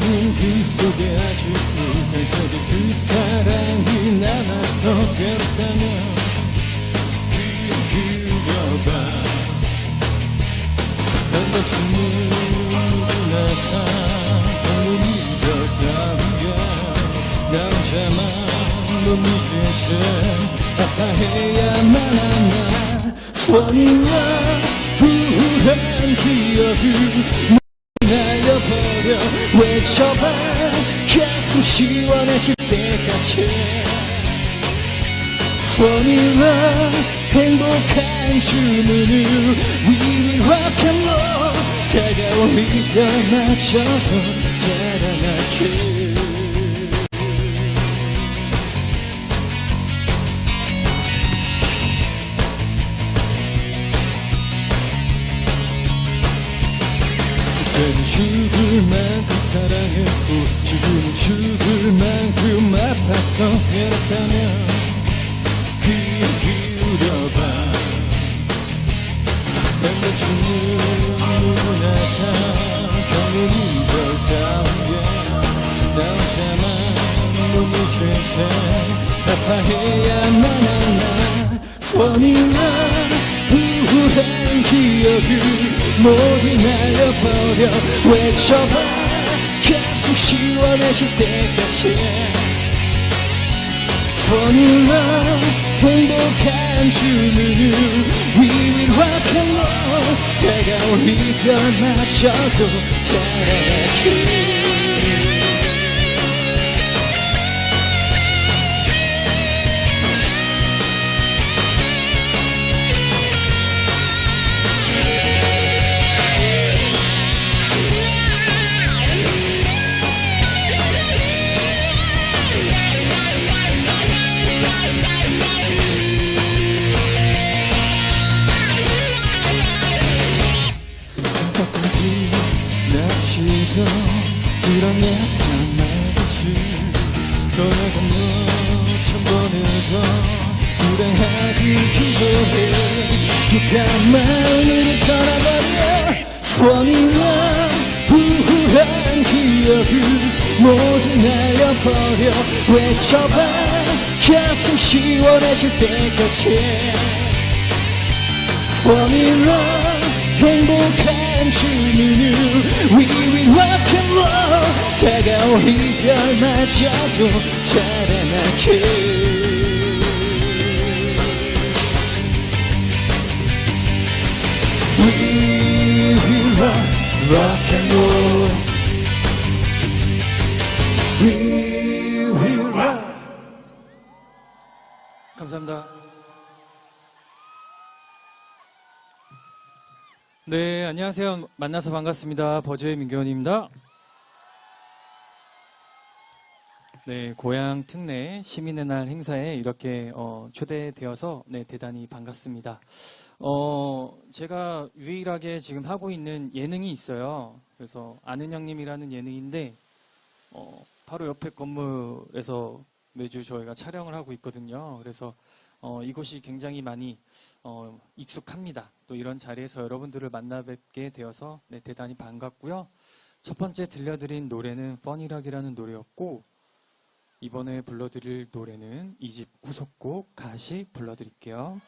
마음 그 속에 아직도 펼쳐진 그 사랑이 남아서 괴롭다면 귀에 기울여봐. 던져진 누나가 너무 믿었다며 나 혼자만 못 잊은 채 아파해야만 하나. 뻔히와 우울한 기억을 외쳐봐 가슴 시원해질 때까지. 뻔히와 행복한 주문을 We will rock and roll 다가올 이별 마저도 달아나게 죽을 만큼 사랑했고 지금은 죽을 만큼 아파서 괴롭다면 귀에 기울여봐. 반대쪽 누나가 경험이 별다운게 나 혼자만 못 잊은 채 아파해야만 하나. 뻔히나 우울한 기억을 모두 날려버려 외쳐봐. 가슴 시원해질 때까지. 뻔히나 행복한 주문을 We will rock and roll 다가올 이별 마저도 달아나게 가운 마음으로 떠나버려 뻔히나 우울한 기억을 모두 날려버려 외쳐봐. 가슴 시원해질 때까지. 뻔히나 행복한 주문을 We will rock and roll 다가올 이별마저도 달아나게 감사합니다. 네, 안녕하세요. 만나서 반갑습니다. 버즈의 민규원입니다. 네, 고향 특례 시민의 날 행사에 이렇게 어, 초대되어서 네, 대단히 반갑습니다. 어, 제가 유일하게 지금 하고 있는 예능이 있어요. 그래서 아는 형님이라는 예능인데 어, 바로 옆에 건물에서 매주 저희가 촬영을 하고 있거든요. 그래서 어, 이곳이 굉장히 많이 어, 익숙합니다. 또 이런 자리에서 여러분들을 만나 뵙게 되어서 네, 대단히 반갑고요. 첫 번째 들려드린 노래는 펀이락이라는 노래였고 이번에 불러드릴 노래는 이집 후속곡 가시 불러드릴게요.